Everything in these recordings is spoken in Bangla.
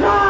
No!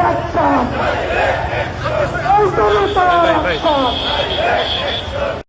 বাচ্চা এই জনতা রাস্তা